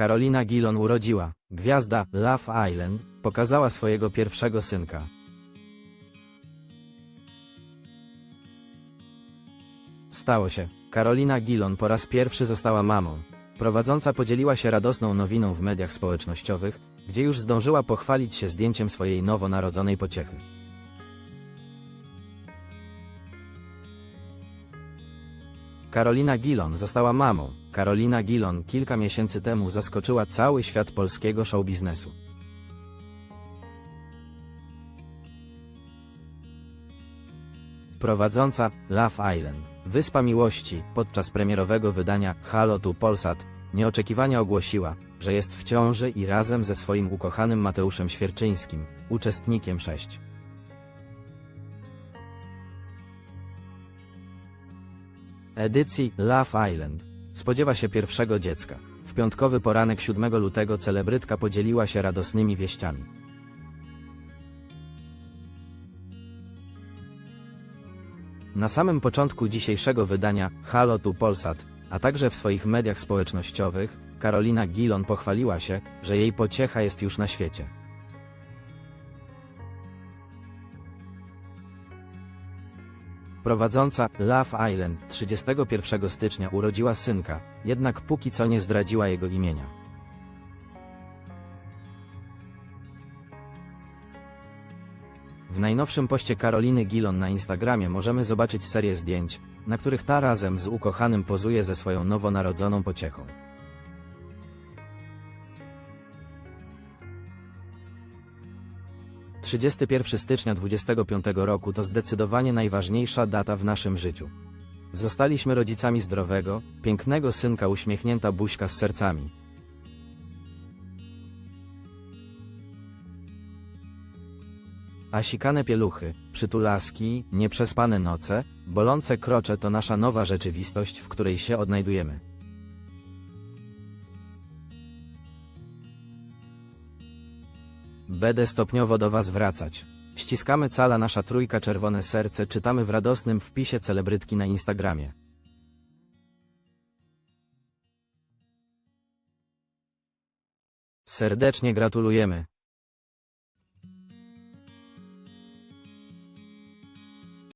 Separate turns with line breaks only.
Karolina Gilon urodziła. Gwiazda Love Island pokazała swojego pierwszego synka. Stało się. Karolina Gilon po raz pierwszy została mamą. Prowadząca podzieliła się radosną nowiną w mediach społecznościowych, gdzie już zdążyła pochwalić się zdjęciem swojej nowonarodzonej pociechy. Karolina Gilon została mamą. Karolina Gilon kilka miesięcy temu zaskoczyła cały świat polskiego showbiznesu. Prowadząca Love Island, Wyspa Miłości, podczas premierowego wydania Halo tu Polsat, nieoczekiwanie ogłosiła, że jest w ciąży i razem ze swoim ukochanym Mateuszem Świerczyńskim, uczestnikiem 6. edycji Love Island spodziewa się pierwszego dziecka. W piątkowy poranek 7 lutego celebrytka podzieliła się radosnymi wieściami. Na samym początku dzisiejszego wydania Halo tu Polsat, a także w swoich mediach społecznościowych, Karolina Gilon pochwaliła się, że jej pociecha jest już na świecie. Prowadząca Love Island 31 stycznia urodziła synka, jednak póki co nie zdradziła jego imienia. W najnowszym poście Karoliny Gilon na Instagramie możemy zobaczyć serię zdjęć, na których ta razem z ukochanym pozuje ze swoją nowonarodzoną pociechą. 31 stycznia 25 roku to zdecydowanie najważniejsza data w naszym życiu. Zostaliśmy rodzicami zdrowego, pięknego synka uśmiechnięta buźka z sercami. A sikane pieluchy, przytulaski, nieprzespane noce, bolące krocze to nasza nowa rzeczywistość, w której się odnajdujemy. Będę stopniowo do Was wracać. Ściskamy cala nasza trójka czerwone serce czytamy w radosnym wpisie celebrytki na Instagramie. Serdecznie gratulujemy.